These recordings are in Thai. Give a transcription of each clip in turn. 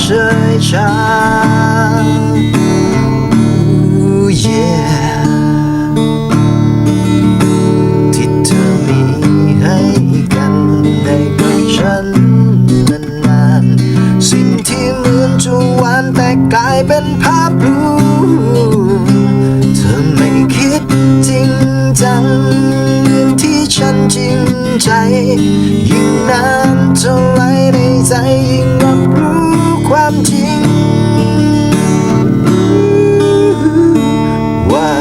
เฉยชา yeah ที่เธอมีให้กันได้กับฉันนานๆ สิ่งที่เหมือนจะหวานแต่กลายเป็นภาพลวงเธอไม่คิดจริงจังเหมือนที่ฉันจริงใจ ยิ่งนานเท่าไรในใจยิ่งรับรู้ ความจริง ว่า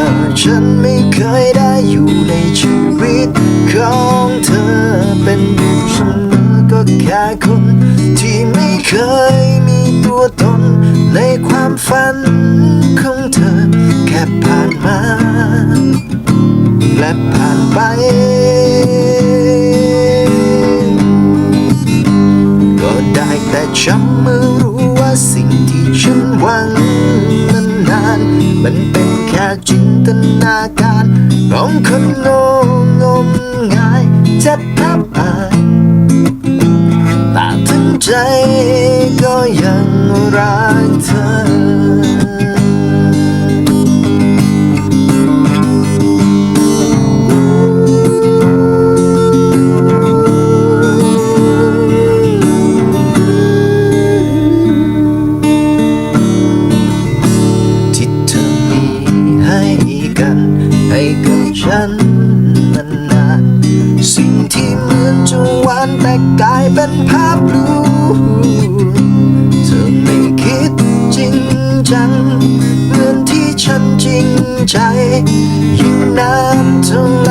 ฉันไม่เคยได้อยู่ในชีวิตของเธอเป็นอยู่เสมอก็แค่คนที่ไม่เคยมีตัวตนในความฝันของเธอ แค่ผ่านมา และผ่านไปก็ได้แต่จำม่รู้ว่า สิ่งที่ฉันหวังนั้นนาน มันเป็นแค่จินตนาการของคนโง่งมงายเจ็บแทบอายแต่ทั้งใจก็ยังรักเธอ กลายเป็นภาพลวงเธอไม่คิดจริงจังเหมือนที่ฉันจริงใจ ยิ่งนานเท่า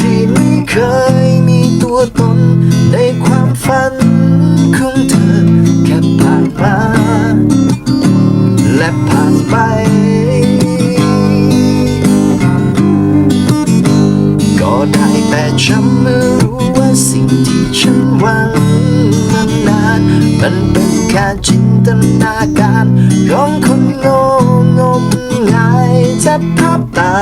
ที่ไม่เคยมีตัวตนในความฝันของเธอ แค่ผ่านมาและผ่านไป ก็ได้แต่จำไม่รู้ว่าสิ่งที่ฉันหวังนั้นนาน มันเป็นแค่จินตนาการของคนโง่งมงายแทบแทบตา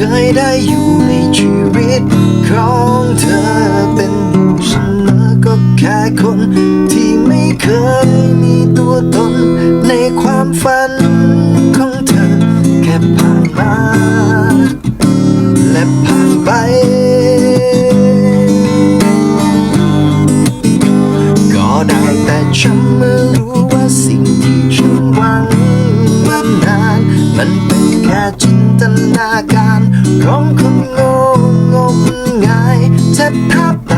เคยได้อยู่ในชีวิตของเธอเป็นอยู่เสมอก็แค่คน ที่ไม่เคยมีตัวตนในความฝัน hip hop.